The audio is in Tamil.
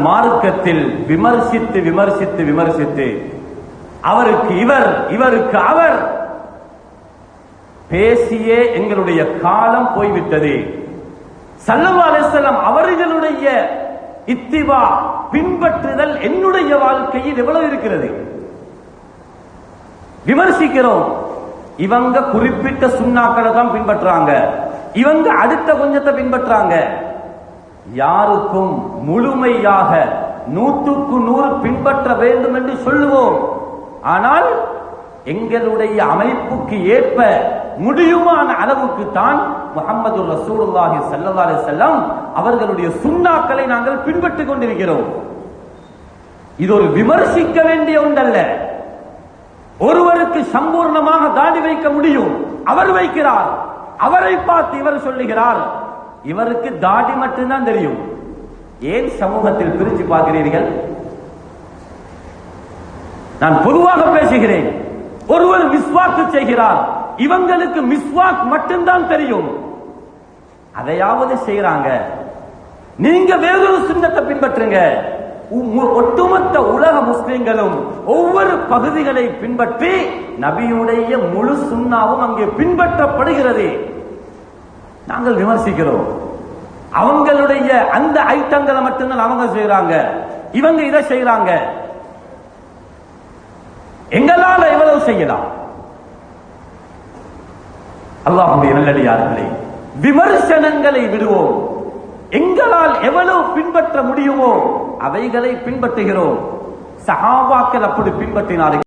மார்க்கத்தில் விமர்சித்து விமர்சித்து விமர்சித்து அவருக்கு இவர் இவருக்கு அவர் பேசியே எங்களுடைய காலம் போய்விட்டது. சல்லல்லாஹு அலைஹி அவர்களுடைய இத்திவா பின்பற்றுதல் என்னுடைய வாழ்க்கையில் எவ்வளவு இருக்கிறது? விமர்சிக்கிறோம். இவங்க குறிப்பிட்ட சுண்ணாக்களை தான் பின்பற்றாங்க. இவங்க அடுத்த கொஞ்சத்தை பின்பற்றாங்க. யாருக்கும் முழுமையாக நூற்றுக்கு நூறு பின்பற்ற வேண்டும் என்று சொல்லுவோம். ஆனால் எங்களுடைய அமைப்புக்கு ஏற்ப முடியுமான அளவுக்கு தான் முகமது ரசூலுல்லாஹி ஸல்லல்லாஹு அலைஹி அவர்களுடைய சுண்ணாக்களை நாங்கள் பின்பற்றிக் கொண்டிருக்கிறோம். இது ஒரு விமர்சிக்க வேண்டிய ஒன்றல்ல. ஒருவருக்கு சம்பூர்ணமாக தாடி வைக்க முடியும். அவர் வைக்கிறார். அவரை பார்த்து இவர் சொல்லுகிறார். இவருக்கு தாடி மட்டும்தான் தெரியும். ஏன் சமூகத்தில் பிரிச்சு பார்க்கிறீர்கள்? நான் பொதுவாக பேசுகிறேன். ஒருவர் மிஸ்வாக்கு செய்கிறார். இவங்களுக்கு மிஸ்வாக் மட்டும்தான் தெரியும். அதையாவது செய்யறாங்க நீங்க வேறொரு சுண்ணத்தை பின்பற்றுங்க. ஒட்டுமொத்த உலக முஸ்லிம்களும் ஒவ்வொரு பகுதிகளை பின்பற்றி நபியுடைய முழு சுண்ணாவும் அங்கே பின்பற்றப்படுகிறது. நாங்கள் விமர்சிக்கிறோம். அவங்களுடைய அந்த ஐட்டங்களை மட்டும்தான் அவங்க செய்யறாங்க இவங்க இதை செய்யறாங்க எங்களால எவ்வளவு செய்யலாம். அல்லாஹுடைய நல்லடியார்களே விமர்சனங்களை விடுவோம். எங்களால் எவ்வளவு பின்பற்ற முடியுமோ அவைகளை பின்பற்றுகிறோம். சஹாபாக்கள் அப்படி பின்பற்றினார்கள்.